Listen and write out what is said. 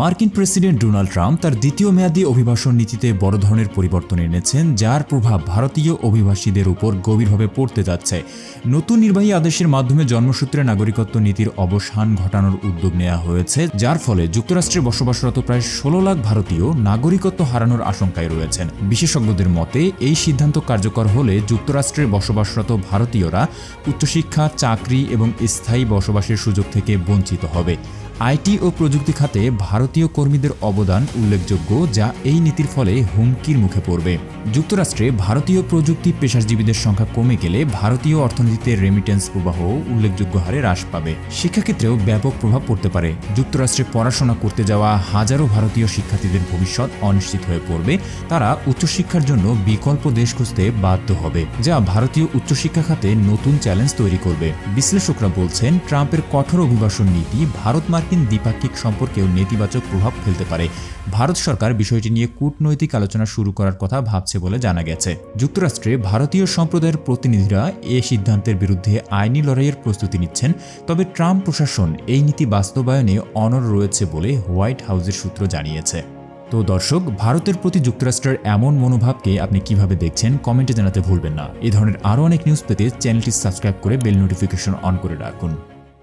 মার্কিন president Donald Trump তার দ্বিতীয় মেয়াদী অভিবাসন নীতিতে বড় ধরনের পরিবর্তন এনেছেন, যার প্রভাব ভারতীয় অভিবাসীদের উপর গভীরভাবে পড়তে যাচ্ছে। নতুন নির্বাহী আদেশের মাধ্যমে জন্মসূত্রে নাগরিকত্ব নীতির অবসান ঘটানোর উদ্যোগ নেওয়া হয়েছে, যার ফলে যুক্তরাষ্ট্রে বসবাসরত প্রায় ষোলো লাখ ভারতীয় নাগরিকত্ব হারানোর আশঙ্কায় রয়েছেন। বিশেষজ্ঞদের মতে, এই সিদ্ধান্ত কার্যকর হলে যুক্তরাষ্ট্রে বসবাসরত ভারতীয়রা উচ্চশিক্ষা, চাকরি এবং স্থায়ী বসবাসের সুযোগ থেকে বঞ্চিত হবে। আইটি ও প্রযুক্তি খাতে ভারতীয় কর্মীদের অবদান উল্লেখযোগ্য যা এই নীতির ফলে হুমকির মুখে পড়বে। যুক্তরাষ্ট্রে ভারতীয় প্রযুক্তি পেশাজীবীদের সংখ্যা কমে গেলে ভারতীয় অর্থনীতিতে রেমিটেন্স প্রবাহ উল্লেখযোগ্য হারে হ্রাস পাবে। শিক্ষাক্ষেত্রেও ব্যাপক প্রভাব পড়তে পারে। যুক্তরাষ্ট্রে পড়াশোনা করতে যাওয়া হাজারো ভারতীয় শিক্ষার্থীদের ভবিষ্যৎ অনিশ্চিত হয়ে পড়বে। তারা উচ্চশিক্ষার জন্য বিকল্প দেশ খুঁজতে বাধ্য হবে, যা ভারতীয় উচ্চশিক্ষা খাতে নতুন চ্যালেঞ্জ তৈরি করবে। বিশ্লেষকরা বলছেন, ট্রাম্পের কঠোর অভিবাসন নীতি ভারত মার্কিন দ্বিপাক্ষিক সম্পর্কেও নেতিবাচক প্রভাব ফেলতে পারে। ভারত সরকার বিষয়টি নিয়ে কূটনৈতিক আলোচনা শুরু করার কথা ভাবছে বলে জানা গেছে। যুক্তরাষ্ট্রে ভারতীয় সম্প্রদায়ের প্রতিনিধিরা এ সিদ্ধান্তের বিরুদ্ধে আইনি লড়াইয়ের প্রস্তুতি নিচ্ছেন, তবে ট্রাম্প প্রশাসন এই নীতি বাস্তবায়নে অনর রয়েছে বলে হোয়াইট হাউসের সূত্র জানিয়েছে। তো দর্শক, ভারতের প্রতি যুক্তরাষ্ট্রের এমন মনোভাবকে আপনি কীভাবে দেখছেন, কমেন্টে জানাতে ভুলবেন না। এ ধরনের আরও অনেক নিউজ পেতে চ্যানেলটি সাবস্ক্রাইব করে বেল নোটিফিকেশন অন করে রাখুন।